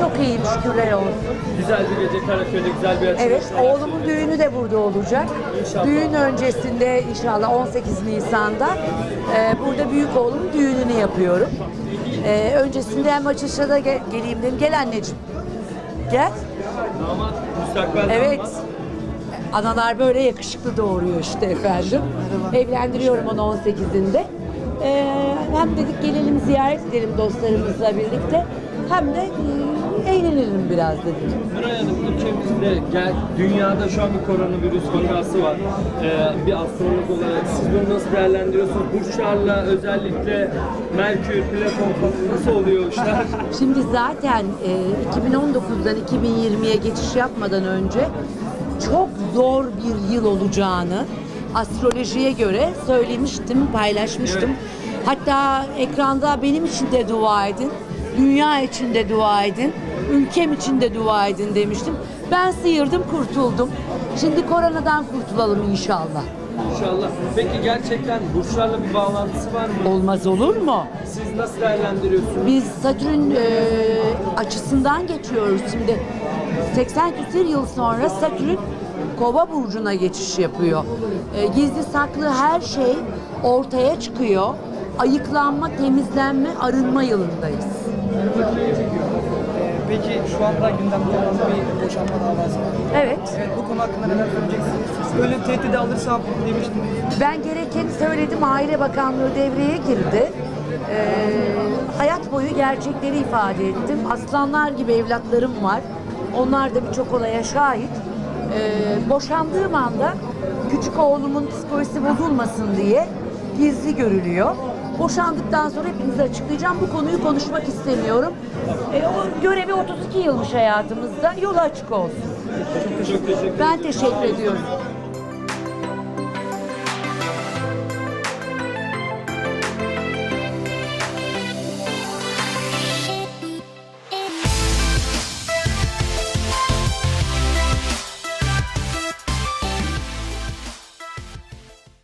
Çok iyiyim şükürler olsun. Güzel bir gece Karaköy'de güzel bir açılış. Evet, oğlumun düğünü de burada olacak. İnşallah. Düğün öncesinde inşallah 18 Nisan'da e, burada büyük oğlumun düğününü yapıyorum. E, öncesinde hem açılışa da ge- geleyim dedim. Gel anneciğim. Gel. Damat, müstakbel Evet. damat. Analar böyle yakışıklı doğuruyor işte efendim. Evlendiriyorum onu 18'inde. E, hem dedik gelelim ziyaret edelim dostlarımızla birlikte. Hem de e, eğlenelim biraz dedik. Nuray Hanım ülkemizde gel, dünyada şu an bir koronavirüs vakası var. Ee, bir astrolog olarak siz bunu nasıl değerlendiriyorsunuz? Burçlarla özellikle Merkür, Plüton falan nasıl oluyor işler? Şimdi zaten e, 2019'dan 2020'ye geçiş yapmadan önce çok zor bir yıl olacağını astrolojiye göre söylemiştim, paylaşmıştım. Hatta ekranda benim için de dua edin, dünya için de dua edin, ülkem için de dua edin demiştim. Ben sıyırdım, kurtuldum. Şimdi koronadan kurtulalım inşallah. İnşallah. Peki gerçekten burçlarla bir bağlantısı var mı? Olmaz olur mu? Siz nasıl değerlendiriyorsunuz? Biz Satürn e, açısından geçiyoruz şimdi. 80 küsur yıl sonra Satürn Kova burcuna geçiş yapıyor. E, gizli saklı her şey ortaya çıkıyor. Ayıklanma, temizlenme, arınma yılındayız. Ee, Peki şu anda gündemde olan bir boşanma davası var. Evet. Evet bu konu hakkında neler söyleyeceksiniz? Öyle tehdidi alırsam demiştiniz. Ben gerekeni söyledim. Aile Bakanlığı devreye girdi. Ee, hayat boyu gerçekleri ifade ettim. Aslanlar gibi evlatlarım var. Onlar da birçok olaya şahit. Ee, boşandığım anda küçük oğlumun psikolojisi bozulmasın diye gizli görülüyor. Boşandıktan sonra hepinize açıklayacağım. Bu konuyu konuşmak istemiyorum. Ee, o görevi 32 yılmış hayatımızda. Yolu açık olsun. Çok teşekkür ederim. Ben teşekkür ediyorum.